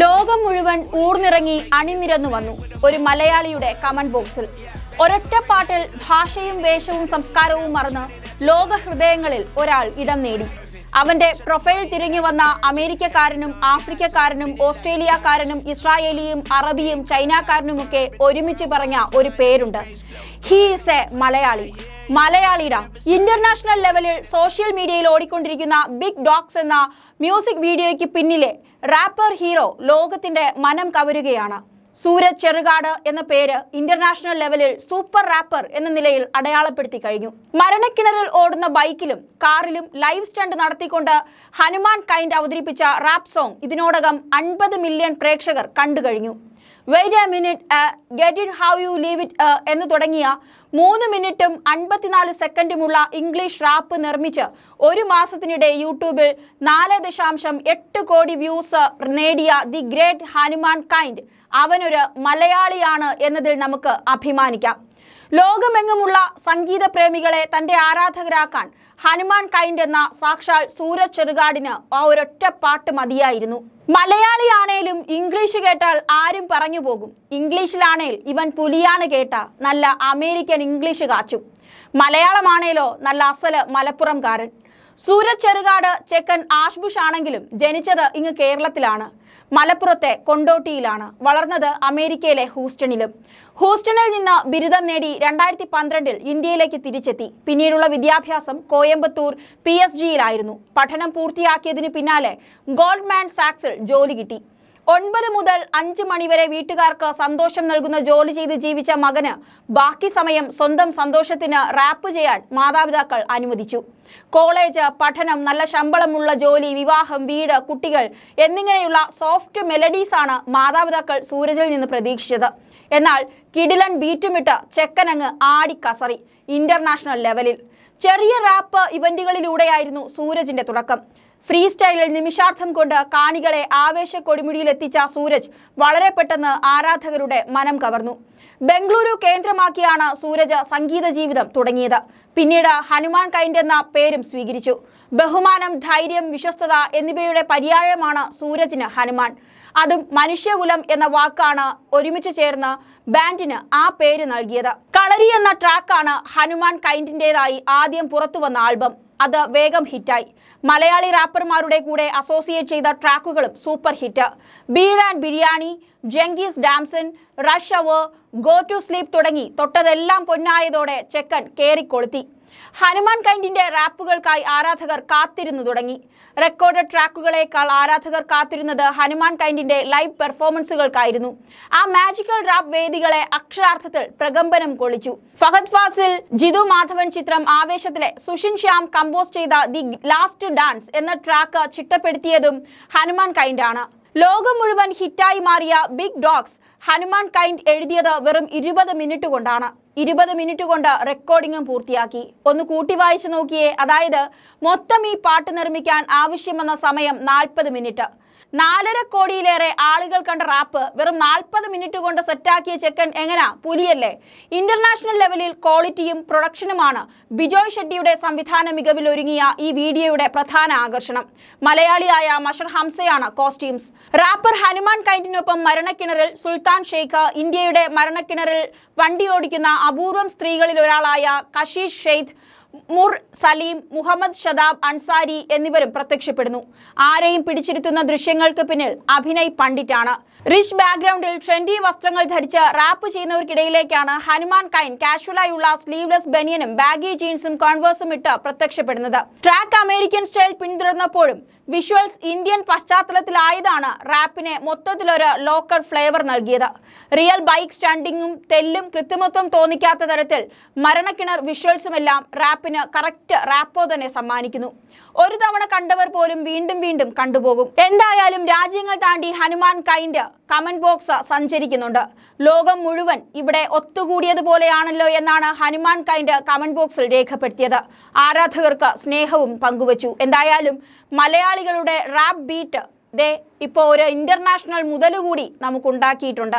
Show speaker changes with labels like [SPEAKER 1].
[SPEAKER 1] ലോകം മുഴുവൻ ഊർന്നിറങ്ങി അണിനിരന്നു വന്നു ഒരു മലയാളിയുടെ കമന്റ് ബോക്സിൽ. ഒരൊറ്റ പാട്ടിൽ ഭാഷയും വേഷവും സംസ്കാരവും മറന്ന് ലോക ഹൃദയങ്ങളിൽ ഒരാൾ ഇടം നേടി. അവന്റെ പ്രൊഫൈൽ തിരിഞ്ഞു വന്ന അമേരിക്കക്കാരനും ആഫ്രിക്കക്കാരനും ഓസ്ട്രേലിയക്കാരനും ഇസ്രായേലിയും അറബിയും ചൈനക്കാരനുമൊക്കെ ഒരുമിച്ച് പറഞ്ഞ ഒരു പേരുണ്ട്. He is a Malayali. മലയാളിയുടെ ഇന്റർനാഷണൽ ലെവലിൽ സോഷ്യൽ മീഡിയയിൽ ഓടിക്കൊണ്ടിരിക്കുന്ന ബിഗ് ഡോഗ്സ് എന്ന മ്യൂസിക് വീഡിയോയ്ക്ക് പിന്നിലെ റാപ്പർ ഹീറോ ലോകത്തിന്റെ മനം കവരുകയാണ്. സൂരജ് ചെറുകാട് എന്ന പേര് ഇന്റർനാഷണൽ ലെവലിൽ സൂപ്പർ റാപ്പർ എന്ന നിലയിൽ അടയാളപ്പെടുത്തി കഴിഞ്ഞു. മരണക്കിണറിൽ ഓടുന്ന ബൈക്കിലും കാറിലും ലൈവ് സ്റ്റണ്ട് നടത്തിക്കൊണ്ട് ഹനുമാൻ കൈൻഡ് അവതരിപ്പിച്ച റാപ്പ് സോങ് ഇതിനോടകം അൻപത് മില്യൺ പ്രേക്ഷകർ കണ്ടു കഴിഞ്ഞു. Wait a minute get it how you live it എന്ന് തുടങ്ങിയ മൂന്ന് മിനിറ്റും അൻപത്തിനാല് സെക്കൻഡുമുള്ള ഇംഗ്ലീഷ് റാപ്പ് നിർമ്മിച്ച് ഒരു മാസത്തിനിടെ യൂട്യൂബിൽ നാല് ദശാംശം എട്ട് കോടി വ്യൂസ് നേടിയ ദി ഗ്രേറ്റ് ഹനുമാൻ കൈൻഡ് അവനൊരു മലയാളിയാണ് എന്നതിൽ നമുക്ക് അഭിമാനിക്കാം. ലോകമെങ്ങുമുള്ള സംഗീത പ്രേമികളെ തന്റെ ആരാധകരാക്കാൻ ഹനുമാൻ കൈൻഡ് എന്ന സാക്ഷാൽ സൂരജ് ചെറുകാടിന് ആ ഒരൊറ്റ പാട്ട് മതിയായിരുന്നു. മലയാളിയാണേലും ഇംഗ്ലീഷ് കേട്ടാൽ ആരും പറഞ്ഞു പോകും. ഇംഗ്ലീഷിലാണേൽ ഇവൻ പുലിയാണ് കേട്ട. നല്ല അമേരിക്കൻ ഇംഗ്ലീഷ് കാച്ചും. മലയാളമാണേലോ നല്ല അസൽ മലപ്പുറംകാരൻ. സൂരജ് ചെറുകാട് ചെക്കൻ ആഷ്ബുഷ് ആണെങ്കിലും ജനിച്ചത് ഇങ്ങ് കേരളത്തിലാണ്. മലപ്പുറത്തെ കൊണ്ടോട്ടിയിലാണ്. വളർന്നത് അമേരിക്കയിലെ ഹൂസ്റ്റണിലും. ഹൂസ്റ്റണിൽ നിന്ന് ബിരുദം നേടി രണ്ടായിരത്തി പന്ത്രണ്ടിൽ ഇന്ത്യയിലേക്ക് തിരിച്ചെത്തി. പിന്നീടുള്ള വിദ്യാഭ്യാസം കോയമ്പത്തൂർ പി എസ് ജിയിലായിരുന്നു. പഠനം പൂർത്തിയാക്കിയതിന് പിന്നാലെ ഗോൾഡ്മാൻ സാക്സിൽ ജോലി കിട്ടി. ഒൻപത് മുതൽ അഞ്ച് മണിവരെ വീട്ടുകാർക്ക് സന്തോഷം നൽകുന്ന ജോലി ചെയ്ത് ജീവിച്ച മകന് ബാക്കി സമയം സ്വന്തം സന്തോഷത്തിന് റാപ്പ് ചെയ്യാൻ മാതാപിതാക്കൾ അനുവദിച്ചു. കോളേജ് പഠനം നല്ല ശമ്പളമുള്ള ജോലി വിവാഹം വീട് കുട്ടികൾ എന്നിങ്ങനെയുള്ള സോഫ്റ്റ് മെലഡീസ് ആണ് മാതാപിതാക്കൾ സൂരജിൽ നിന്ന് പ്രതീക്ഷിച്ചത്. എന്നാൽ കിടിലൻ ബീറ്റുമിട്ട് ചെക്കനങ്ങ് ആടിക്കസറി കസറി ഇന്റർനാഷണൽ ലെവലിൽ ചെറിയ റാപ്പ് ഇവന്റുകളിലൂടെയായിരുന്നു സൂരജിന്റെ തുടക്കം. ഫ്രീ സ്റ്റൈലിൽ നിമിഷാർത്ഥം കൊണ്ട് കാണികളെ ആവേശ കൊടിമുടിയിലെത്തിച്ച സൂരജ് വളരെ പെട്ടെന്ന് ആരാധകരുടെ മനം കവർന്നു. ബംഗളൂരു കേന്ദ്രമാക്കിയാണ് സൂരജ് സംഗീത ജീവിതം തുടങ്ങിയത്. പിന്നീട് ഹനുമാൻ കൈൻഡ് എന്ന പേരും സ്വീകരിച്ചു. ബഹുമാനം ധൈര്യം വിശ്വസ്തത എന്നിവയുടെ പര്യായമാണ് സൂരജിന് ഹനുമാൻ. അതും മനുഷ്യകുലം എന്ന വാക്കാണ് ഒരുമിച്ച് ചേർന്ന് ബാൻഡിന് ആ പേര് നൽകിയത്. കളരി എന്ന ട്രാക്കാണ് ഹനുമാൻ കൈൻഡിന്റെതായി ആദ്യം പുറത്തുവന്ന ആൽബം. അത് വേഗം ഹിറ്റായി. മലയാളി റാപ്പർമാരുടെ കൂടെ അസോസിയേറ്റ് ചെയ്ത ട്രാക്കുകളും super hit. Beer and biryani Genghis damn son rush hour go to sleep തുടങ്ങി തൊട്ടതെല്ലാം പൊന്നായതോടെ ചെക്കൻ കേറിക്കൊളുത്തി ഹനുമാൻ കൈൻഡിന്റെ റാപ്പുകൾക്കായി ആരാധകർ കാത്തിരുന്നു തുടങ്ങി. റെക്കോർഡ് ട്രാക്കുകളേക്കാൾ ആരാധകർ കാത്തിരുന്നത് ഹനുമാൻ കൈൻഡിന്റെ ലൈവ് പെർഫോമൻസുകൾക്കായിരുന്നു. ആ മാജിക്കൽ റാപ്പ് വേദികളെ അക്ഷരാർത്ഥത്തിൽ പ്രകമ്പനം കൊള്ളിച്ചു. ഫഹദ് ഫാസിൽ ജിതു മാധവൻ ചിത്രം ആവേശത്തിലെ സുഷിൻ ശ്യാം കമ്പോസ് ചെയ്ത ദി ലാസ്റ്റ് ഡാൻസ് എന്ന ട്രാക്ക് ചിട്ടപ്പെടുത്തിയതും ഹനുമാൻ കൈൻഡാണ്. ലോകം മുഴുവൻ ഹിറ്റായി മാറിയ ബിഗ് ഡോഗ്സ് ഹനുമാൻ കൈൻഡ് എഴുതിയത് വെറും ഇരുപത് മിനിറ്റ് കൊണ്ടാണ്. ഇരുപത് മിനിറ്റ് കൊണ്ട് റെക്കോർഡിങ്ങും പൂർത്തിയാക്കി. ഒന്ന് കൂട്ടി വായിച്ചു നോക്കിയേ അതായത് മൊത്തം ഈ പാട്ട് നിർമ്മിക്കാൻ ആവശ്യം വന്ന സമയം നാൽപ്പത് മിനിറ്റ് നാലര കോടിയിലേറെ ആളുകൾ കണ്ട റാപ്പ് വെറും നാൽപ്പത് മിനിറ്റ് കൊണ്ട് സെറ്റാക്കിയ ചെക്കൻ എങ്ങനാ? പുലിയല്ലേ? ഇന്റർനാഷണൽ ലെവലിൽ ക്വാളിറ്റിയും പ്രൊഡക്ഷനുമാണ് ബിജോയ് ഷെട്ടിയുടെ സംവിധാന മികവിൽ ഒരുങ്ങിയ ഈ വീഡിയോയുടെ പ്രധാന ആകർഷണം. മലയാളിയായ മഷർ ഹംസയാണ് കോസ്റ്റ്യൂംസ് റാപ്പർ ഹനുമാൻ കൈൻഡിനൊപ്പം മരണക്കിണറിൽ സുൽത്താൻ ഷെയ്ഖ് ഇന്ത്യയുടെ മരണക്കിണറിൽ വണ്ടി ഓടിക്കുന്ന അപൂർവം സ്ത്രീകളിൽ ഒരാളായ കഷീഷ് ഷെയ്ഖ് മുർ സലീം മുഹമ്മദ് ഷദാബ് അൻസാരി എന്നിവരും പ്രത്യക്ഷപ്പെടുന്നു. ആരെയും പിടിച്ചിരുത്തുന്ന ദൃശ്യങ്ങൾക്ക് പിന്നിൽ അഭിനയ് പണ്ഡിറ്റാണ്. റിഷ് ബാക്ക്ഗ്രൗണ്ടിൽ ട്രെൻഡി വസ്ത്രങ്ങൾ ധരിച്ച് റാപ്പ് ചെയ്യുന്നവർക്കിടയിലേക്കാണ് ഹനുമാൻ കൈൻ കാഷ്വലായുള്ള സ്ലീവ്ലെസ് ബനിയനും ബാഗി ജീൻസും കോൺവേഴ്സും ഇട്ട് പ്രത്യക്ഷപ്പെടുന്നത്. ട്രാക്ക് അമേരിക്കൻ സ്റ്റൈൽ പിന്തുടർന്നപ്പോഴും വിഷ്വൽസ് ഇന്ത്യൻ പശ്ചാത്തലത്തിലായതാണ് റാപ്പിനെ മൊത്തത്തിലൊരു ലോക്കൽ ഫ്ലേവർ നൽകിയത്. റിയൽ ബൈക്ക് സ്റ്റണ്ടിങ്ങും തെല്ലും കൃത്രിമത്വം തോന്നിക്കാത്ത തരത്തിൽ മരണക്കിണർ വിഷ്വൽസുമെല്ലാം റാപ്പിന് കറക്റ്റ് റാപ്പോ തന്നെ സമ്മാനിക്കുന്നു. ഒരു തവണ കണ്ടവർ പോലും വീണ്ടും വീണ്ടും കണ്ടുപോകും. എന്തായാലും രാജ്യങ്ങൾ താണ്ടി ഹനുമാൻ കൈൻഡ് കമന്റ് ബോക്സ് സഞ്ചരിക്കുന്നുണ്ട്. ലോകം മുഴുവൻ ഇവിടെ ഒത്തുകൂടിയതുപോലെയാണല്ലോ എന്നാണ് ഹനുമാൻ കൈൻഡ് കമന്റ് ബോക്സിൽ രേഖപ്പെടുത്തിയത്. ആരാധകർക്ക് സ്നേഹവും പങ്കുവച്ചു. എന്തായാലും മലയാളികളുടെ റാപ്പ് ബീറ്റ് ദേ ഇപ്പോൾ ഒരു ഇന്റർനാഷണൽ മുതലുകൂടി നമുക്കുണ്ടാക്കിയിട്ടുണ്ട്.